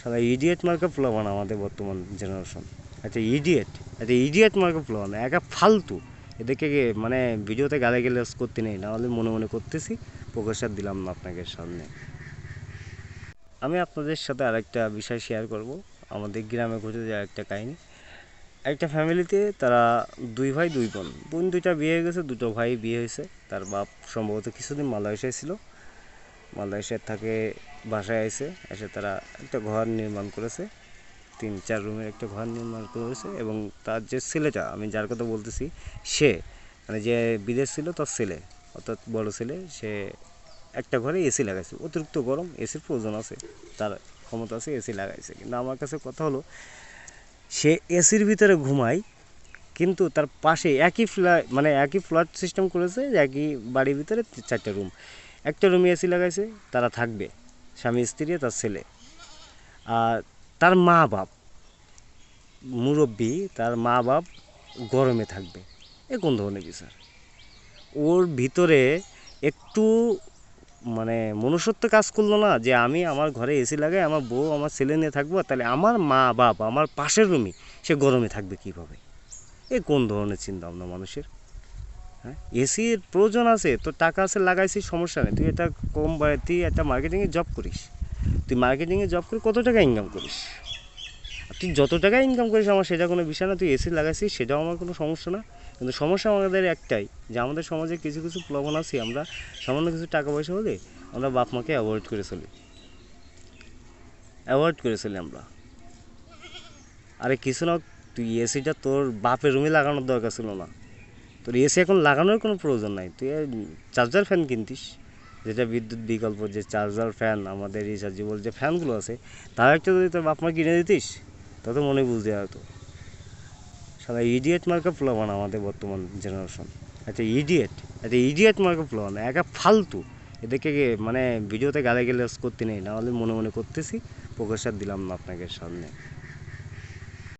সারা idiot মার্কে প্লাবান আমাদের বর্তমান জেনারেশন আচ্ছা ইডিয়েট আচ্ছা ইডিয়েট মার্কে প্লাবান একা ফালতু। এদেরকে মানে ভিডিওতে গালে গেলে করতে নেই, নাহলে মনে মনে করতেছি প্রকাশার দিলাম না আপনাদের সামনে। আমি আপনাদের সাথে আরেকটা বিষয় শেয়ার করব, আমাদের গ্রামে ঘটে যাওয়া একটা কাহিনী। একটা ফ্যামিলিতে তারা দুই ভাই, দুই বোন। বোন দুইটা বিয়ে হয়ে গেছে, দুটো ভাই বিয়ে হয়েছে। তার বাপ সম্ভবত কিছুদিন মালয়েশিয়ায় ছিল। মালয়েশিয়ার থাকে, বাসায় এসে এসে তারা একটা ঘর নির্মাণ করেছে। তিন, চার রুমের একটা ঘর নির্মাণ করেছে এবং তার যে ছেলেটা, আমি যার কথা বলতেছি, সে মানে যে বিদেশ ছিল তার ছেলে, অর্থাৎ বড় ছেলে, সে একটা ঘরে এসি লাগাইছে। অতিরিক্ত গরম, এসির প্রয়োজন আছে, তার ক্ষমতা আছে, এসি লাগাইছে। কিন্তু আমার কাছে কথা হলো, সে এসির ভিতরে ঘুমায়, কিন্তু তার পাশে একই ফ্ল্যাট মানে একই ফ্ল্যাট সিস্টেম করেছে, একই বাড়ির ভিতরে চারটা রুম একটা রুমে এসি লাগাইছে, তারা থাকবে, স্বামী, স্ত্রী, তার ছেলে। আর তার মা বাপ, মুরব্বী, তার মা বাপ গরমে থাকবে। এ কোন ধরনের বিচার? ওর ভিতরে একটু মানে মনুষ্যত্ব কাজ করল না যে আমি আমার ঘরে এসি লাগাই, আমার বউ, আমার ছেলে নিয়ে থাকব তাহলে আমার মা বাপ, আমার পাশের রুমে সে গরমে থাকবে কীভাবে? এ কোন ধরনের চিন্তা ভাবনা মানুষের? হ্যাঁ? এসির প্রয়োজন আছে তোর টাকা আছে লাগাইছিস সমস্যা নেই। তুই এটা কম তুই একটা মার্কেটিংয়ে জব করিস। তুই মার্কেটিংয়ে জব করে কত টাকা ইনকাম করিস? তুই যত টাকা ইনকাম করিস, আমার সেটা কোনো বিষয় না। তুই এসি লাগাইছিস, সেটাও আমার কোনো সমস্যা না। কিন্তু সমস্যা আমাদের একটাই, যে আমাদের সমাজে কিছু কিছু প্লবন আছি। আমরা সামান্য কিছু টাকা পয়সা হলে আমরা বাপ মাকে অ্যাভয়েড করে চলি। অ্যাভয়েড করে চলি আমরা। আরে কিছু না, তুই এসিটা তোর বাপের রুমে লাগানোর দরকার ছিল না। তোর এসি এখন লাগানোর কোনো প্রয়োজন নাই। তুই চার্জার ফ্যান কিনতিস, যেটা বিদ্যুৎ বিকল্প, যে চার্জার ফ্যান আমাদের রিচার্জেবল যে ফ্যানগুলো আছে তার একটা যদি তোর বাপ মা কিনে দিতিস তত মনে বুঝতে হতো। সারা ইডিয়েট মার্কে প্লাবান আমাদের বর্তমান জেনারেশন আচ্ছা ইডিয়েট আচ্ছা ইডিয়েট মার্কে প্লাবান একা ফালতু। এদেরকে মানে ভিডিওতে গালে গেলে করতে নেই নাহলে মনে মনে করতেছি প্রকাশার দিলাম না আপনাদের সামনে।